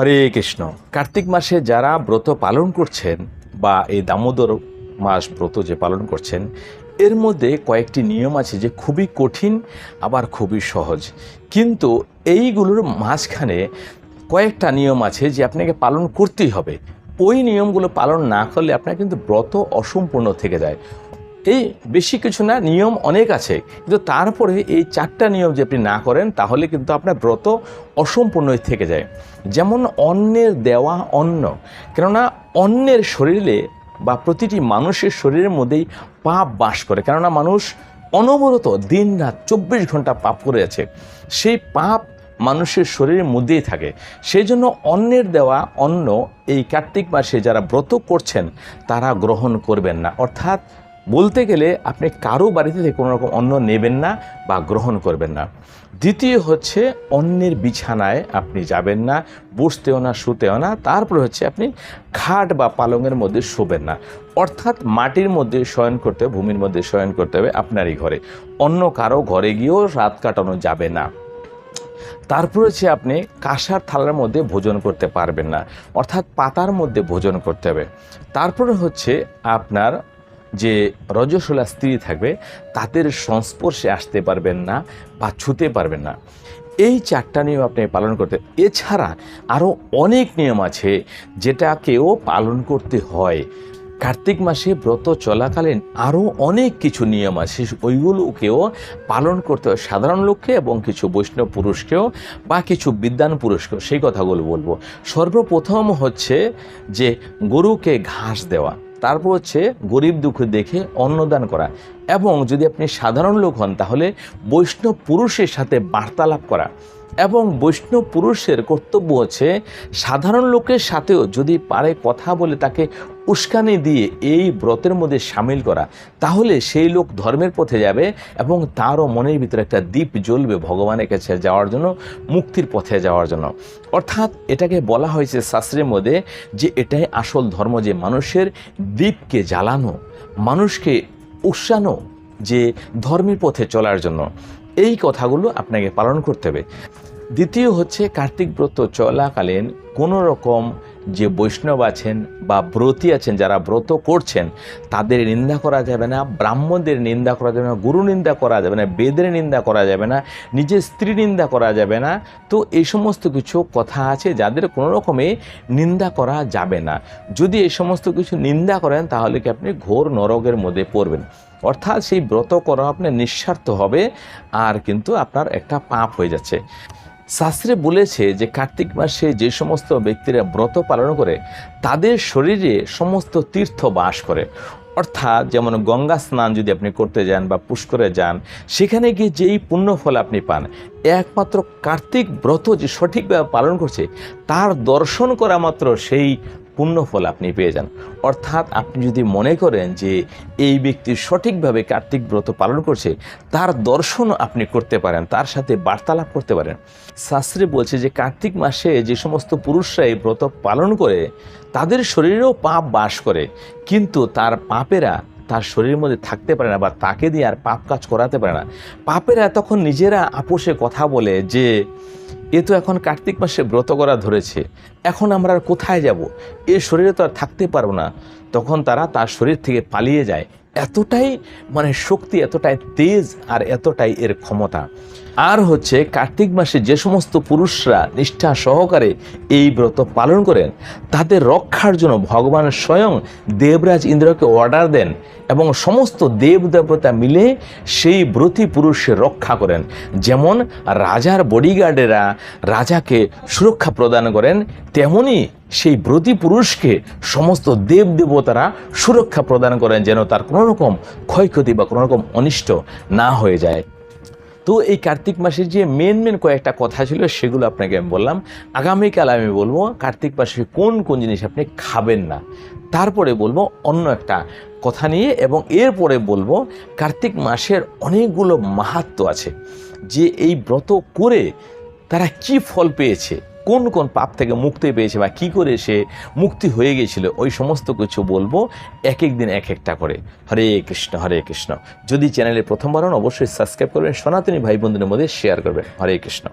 হরে কৃষ্ণ। কার্তিক মাসে যারা ব্রত পালন করছেন বা এই দামোদর মাস ব্রত যে পালন করছেন, এর মধ্যে কয়েকটি নিয়ম আছে যে খুবই কঠিন, আবার খুবই সহজ। কিন্তু এইগুলোর মাঝখানে কয়েকটা নিয়ম আছে যে আপনাকে পালন করতেই হবে। ওই নিয়মগুলো পালন না করলে আপনার কিন্তু ব্রত অসম্পূর্ণ থেকে যায়। এই বেশি কিছু না, নিয়ম অনেক আছে। কিন্তু তারপরে এই চারটা নিয়ম যে আপনি না করেন, তাহলে কিন্তু আপনার ব্রত অসম্পূর্ণই থেকে যায়। যেমন অন্যের দেওয়া অন্ন। কেননা অন্যের শরীরে বা প্রতিটি মানুষের শরীরের মধ্যেই পাপ বাস করে। কেননা মানুষ অনবরত দিন রাত চব্বিশ ঘণ্টা পাপ করে আছে সেই পাপ মানুষের শরীরের মধ্যেই থাকে। সেই জন্য অন্যের দেওয়া অন্ন এই কার্তিক মাসে যারা ব্রত করছেন, তারা গ্রহণ করবেন না। অর্থাৎ বলতে গেলে আপনি কারও বাড়িতে থেকে কোনো রকম অন্ন নেবেন না বা গ্রহণ করবেন না। দ্বিতীয় হচ্ছে অন্যের বিছানায় আপনি যাবেন না, বসতেও না, শুতেও না, তারপরে হচ্ছে আপনি খাট বা পালঙের মধ্যে শোবেন না। অর্থাৎ মাটির মধ্যে শয়ন করতে হবে, ভূমির মধ্যে শয়ন করতে হবে আপনারই ঘরে। অন্য কারও ঘরে গিয়েও রাত কাটানো যাবে না। তারপর হচ্ছে আপনি কাঁসার থালার মধ্যে ভোজন করতে পারবেন না। অর্থাৎ পাতার মধ্যে ভোজন করতে হবে। তারপরে হচ্ছে আপনার যে রজস্বলা স্ত্রী থাকবে, তাদের সংস্পর্শে আসতে পারবেন না বা ছুতে পারবেন না। এই চারটা নিয়ম আপনি পালন করতে, এছাড়া আরও অনেক নিয়ম আছে যেটাকেও পালন করতে হয়। কার্তিক মাসে ব্রত চলাকালীন আরও অনেক কিছু নিয়ম আছে, ওইগুলোকেও পালন করতে হয়। সাধারণ লোককে এবং কিছু বৈষ্ণব পুরুষকেও বা কিছু বিদ্যান পুরুষকেও সেই কথাগুলো বলব। সর্বপ্রথম হচ্ছে যে গরুকে ঘাস দেওয়া। তারপর হচ্ছে গরিব দুঃখ দেখে অন্নদান করা। এবং যদি আপনি সাধারণ লোক হন, তাহলে বৈষ্ণব পুরুষের সাথে বার্তালাপ করা। এবং বৈষ্ণব পুরুষের কর্তব্য হচ্ছে সাধারণ লোকের সাথেও যদি পারে কথা বলে তাকে উস্কানি দিয়ে এই ব্রতের মধ্যে সামিল করা, তাহলে সেই লোক ধর্মের পথে যাবে এবং তারও মনের ভিতরে একটা দ্বীপ জ্বলবে ভগবানের কাছে যাওয়ার জন্য, মুক্তির পথে যাওয়ার জন্য। অর্থাৎ এটাকে বলা হয়েছে শাস্ত্রের মধ্যে যে এটাই আসল ধর্ম যে মানুষের দ্বীপকে জ্বালানো, মানুষকে উস্কানো যে ধর্মের পথে চলার জন্য। এই কথাগুলো আপনাকে পালন করতে হবে। দ্বিতীয় হচ্ছে কার্তিক ব্রত চলাকালীন কোনো রকম যে বৈষ্ণব আছেন বা ব্রতী আছেন, যারা ব্রত করছেন, তাদের নিন্দা করা যাবে না, ব্রাহ্মণদের নিন্দা করা যাবে না, গুরু নিন্দা করা যাবে না, বেদের নিন্দা করা যাবে না, নিজের স্ত্রী নিন্দা করা যাবে না। তো এই সমস্ত কিছু কথা আছে, যাদের কোনো রকমে নিন্দা করা যাবে না। যদি এই সমস্ত কিছু নিন্দা করেন, তাহলে কি আপনি ঘোর নরকের মধ্যে পড়বেন। অর্থাৎ সেই ব্রত করা আপনার নিঃস্বার্থ হবে, আর কিন্তু আপনার একটা পাপ হয়ে যাচ্ছে। শাস্ত্রে বলেছে যে কার্তিক মাসে যে সমস্ত ব্যক্তিরা ব্রত পালন করে, তাদের শরীরে সমস্ত তীর্থ বাস করে। অর্থাৎ যেমন গঙ্গা স্নান যদি আপনি করতে যান বা পুষ্করে যান, সেখানে গিয়ে যেই পুণ্যফল আপনি পান, একমাত্র কার্তিক ব্রত যে সঠিকভাবে পালন করছে, তার দর্শন করা মাত্র সেই পুণ্যফল আপনি পেয়ে যান। অর্থাৎ আপনি যদি মনে করেন যে এই ব্যক্তি সঠিকভাবে কার্তিক ব্রত পালন করছে, তার দর্শন আপনি করতে পারেন, তার সাথে বার্তালাপ করতে পারেন। শাস্ত্রে বলছে যে কার্তিক মাসে যে সমস্ত পুরুষরা এই ব্রত পালন করে, তাদের শরীরেও পাপ বাস করে, কিন্তু তার পাপেরা তার শরীরের মধ্যে থাকতে পারে না বা তাকে দিয়ে আর পাপ কাজ করাতে পারে না। পাপেরা তখন নিজেরা আপোষে কথা বলে যে এ তো এখন কার্তিক মাসে ব্রত করা ধরেছে। এখন আমরা আর কোথায় যাব? এ শরীরে তো আর থাকতে পারব না। তখন তারা তার শরীর থেকে পালিয়ে যায়। এতটাই মানে শক্তি, এতটাই তেজ আর এতটাই এর ক্ষমতা। আর হচ্ছে কার্তিক মাসে যে সমস্ত পুরুষরা নিষ্ঠা সহকারে এই ব্রত পালন করেন, তাদের রক্ষার জন্য ভগবান স্বয়ং দেবরাজ ইন্দ্রকে অর্ডার দেন এবং সমস্ত দেব দেবতা মিলে সেই ব্রতী পুরুষের রক্ষা করেন। যেমন রাজার বডিগার্ডেরা রাজাকে সুরক্ষা প্রদান করেন, তেমনি সেই ব্রতী পুরুষকে সমস্ত দেব দেবতারা সুরক্ষা প্রদান করেন যেন তার কোনো রকম ক্ষয়ক্ষতি বা কোনো রকম অনিষ্ট না হয়ে যায়। তো এই কার্তিক মাসের যে মেন মেন কয়েকটা কথা ছিল সেগুলো আপনাকে আমি বললাম। আগামীকাল আমি বলব কার্তিক মাসে কোন কোন জিনিস আপনি খাবেন না। তারপরে বলব অন্য একটা কথা নিয়ে এবং এরপরে বলব কার্তিক মাসের অনেকগুলো মাহাত্ম আছে। যে এই ব্রত করে তারা কি ফল পেয়েছে? কোন কোন পাপ থেকে মুক্তি পেয়েছে বা কি করে সে মুক্তি হয়ে গেছিল ওই সমস্ত কিছু বলব এক এক দিন, এক একটা করে। হরে কৃষ্ণ হরে কৃষ্ণ। যদি চ্যানেলে প্রথমবার হন, অবশ্যই সাবস্ক্রাইব করবেন, সনাতনী ভাই বোনদের মধ্যে শেয়ার করবেন। হরে কৃষ্ণ।